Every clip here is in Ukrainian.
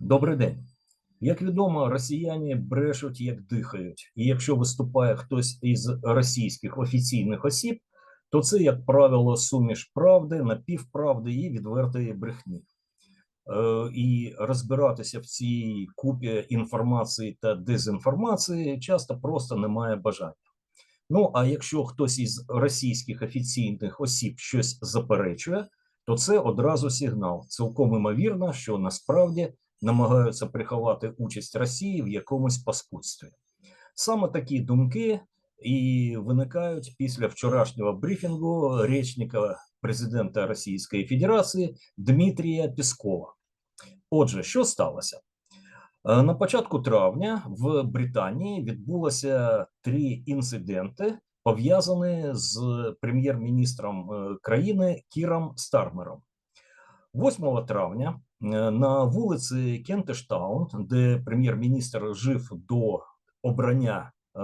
Добрий день. Як відомо, росіяни брешуть, як дихають, і якщо виступає хтось із російських офіційних осіб, то це, як правило, суміш правди, напівправди і відвертої брехні. Е, і розбиратися в цій купі інформації та дезінформації часто просто немає бажання. Ну а якщо хтось із російських офіційних осіб щось заперечує, то це одразу сигнал. Цілком імовірно, що насправді намагаються приховати участь Росії в якомусь паскудстві. Саме такі думки і виникають після вчорашнього брифінгу речника президента Російської Федерації Дмитрія Піскова. Отже, що сталося? Е, На початку травня в Британії відбулося три інциденти, пов'язані з прем'єр-міністром е, країни Кіром Стармером. 8 травня е, на вулиці Кентештаун, де прем'єр-міністр жив до обрання е,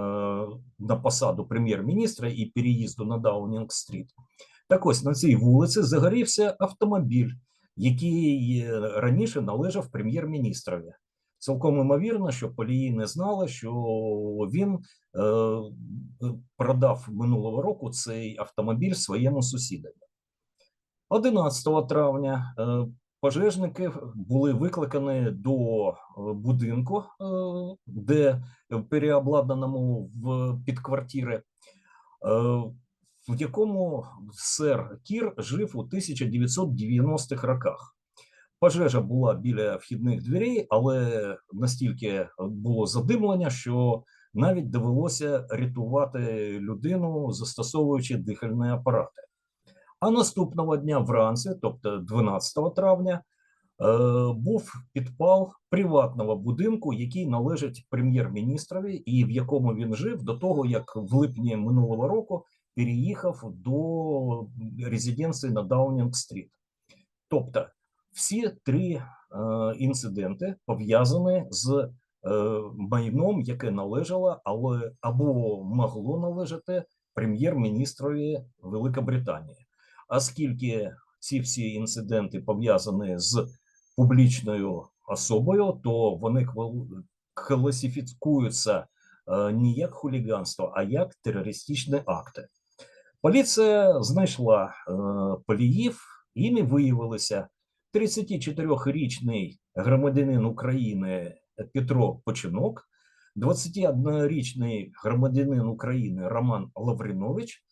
на посаду прем'єр-міністра і переїзду на Даунінг-стріт. Так ось на цій вулиці загорівся автомобіль, який е, раніше належав прем'єр-міністрові. Цілком імовірно, що полії не знали, що він е, продав минулого року цей автомобіль своєму сусідові. 11 травня е, пожежники були викликані до е, будинку, е, де переобладнаному в підквартири, в якому сер Кір жив у 1990-х роках. Пожежа була біля вхідних дверей, але настільки було задимлення, що навіть довелося рятувати людину, застосовуючи дихальні апарати. А наступного дня вранці, тобто 12 травня, е, був підпал приватного будинку, який належить прем'єр-міністрові, і в якому він жив до того, як в липні минулого року переїхав до резиденції на Даунінг-стріт. Тобто, всі три е, інциденти пов'язані з е, майном, яке належало, але або могло належати прем'єр-міністрові Великобританії. Оскільки ці всі інциденти пов'язані з публічною особою, то вони класифікуються е, не як хуліганство, а як терористичні акти. Поліція знайшла е, поліїв, іми виявилися 34-річний громадянин України Петро Починок, 21-річний громадянин України Роман Лавринович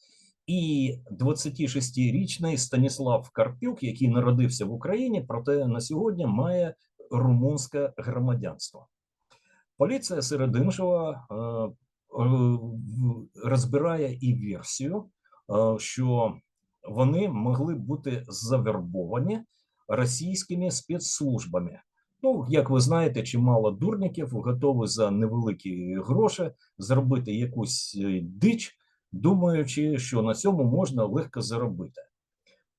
і 26-річний Станіслав Карпюк, який народився в Україні, проте на сьогодні має румунське громадянство. Поліція серед іншого е, е, розбирає і версію, е, що вони могли бути завербовані російськими спецслужбами. Ну, як ви знаєте, чимало дурників готові за невеликі гроші зробити якусь дич, думаючи, що на цьому можна легко заробити.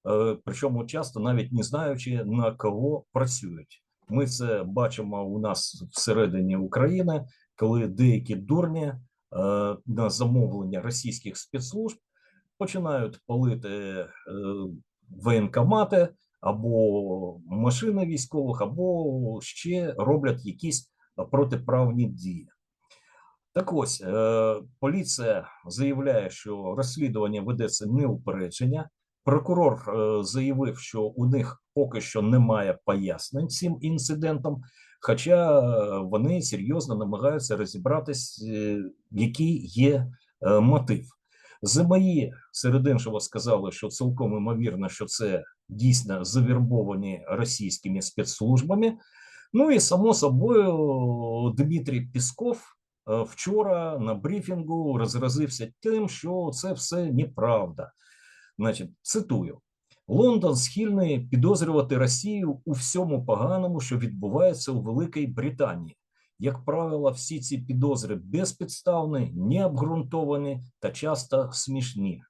Е, Причому часто навіть не знаючи на кого працюють. Ми це бачимо у нас всередині України, коли деякі дурні е, на замовлення російських спецслужб починають палити е, воєнкомати або машини військових, або ще роблять якісь протиправні дії. Так ось е, поліція заявляє, що розслідування ведеться неупередження. Прокурор е, заявив, що у них поки що немає пояснень цим інцидентам, хоча е, вони серйозно намагаються розібратись, який є мотив. ЗМІ серед іншого сказали, що цілком імовірно, що це дійсно завірбовані російськими спецслужбами. Ну і само собою Дмитрій Пісков вчора на брифінгу розразився тим, що це все неправда. Значить, цитую: Лондон схильний підозрювати Росію у всьому поганому, що відбувається у Великій Британії. Як правило, всі ці підозри безпідставні, необґрунтовані та часто смішні.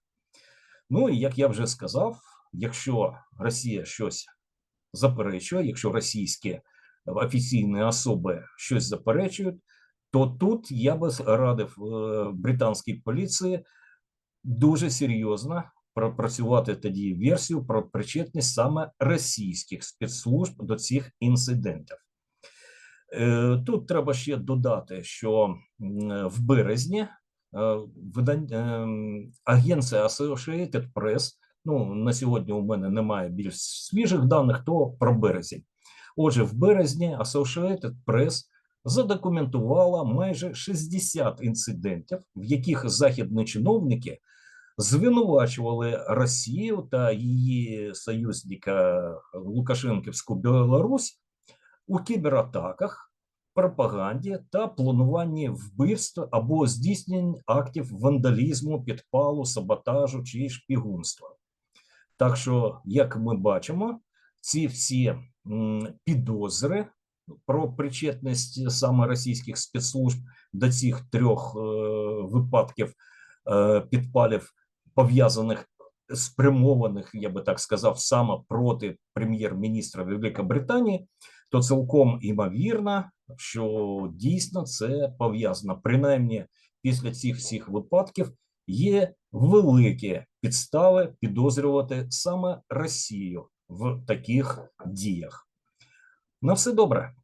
Ну і як я вже сказав, якщо Росія щось заперечує, якщо російські офіційні особи щось заперечують, то тут я би радив е, британській поліції дуже серйозно пропрацювати тоді версію про причетність саме російських спецслужб до цих інцидентів. Е, Тут треба ще додати, що в березні агенція Associated Press, ну на сьогодні у мене немає більш свіжих даних, то про березень. Отже, в березні Associated Press задокументувала майже 60 інцидентів, в яких західні чиновники звинувачували Росію та її союзника Лукашенківську Білорусь у кібератаках, пропаганді та плануванні вбивств або здійснень актів вандалізму, підпалу, саботажу чи шпігунства. Так що, як ми бачимо, ці всі підозри про причетність саме російських спецслужб до цих трьох е, випадків е, підпалів, пов'язаних спрямованих, я би так сказав, саме проти прем'єр-міністра Великобританії, то цілком імовірно, що дійсно це пов'язано. Принаймні, після цих всіх випадків є великі підстави підозрювати саме Росію в таких діях. На все добре.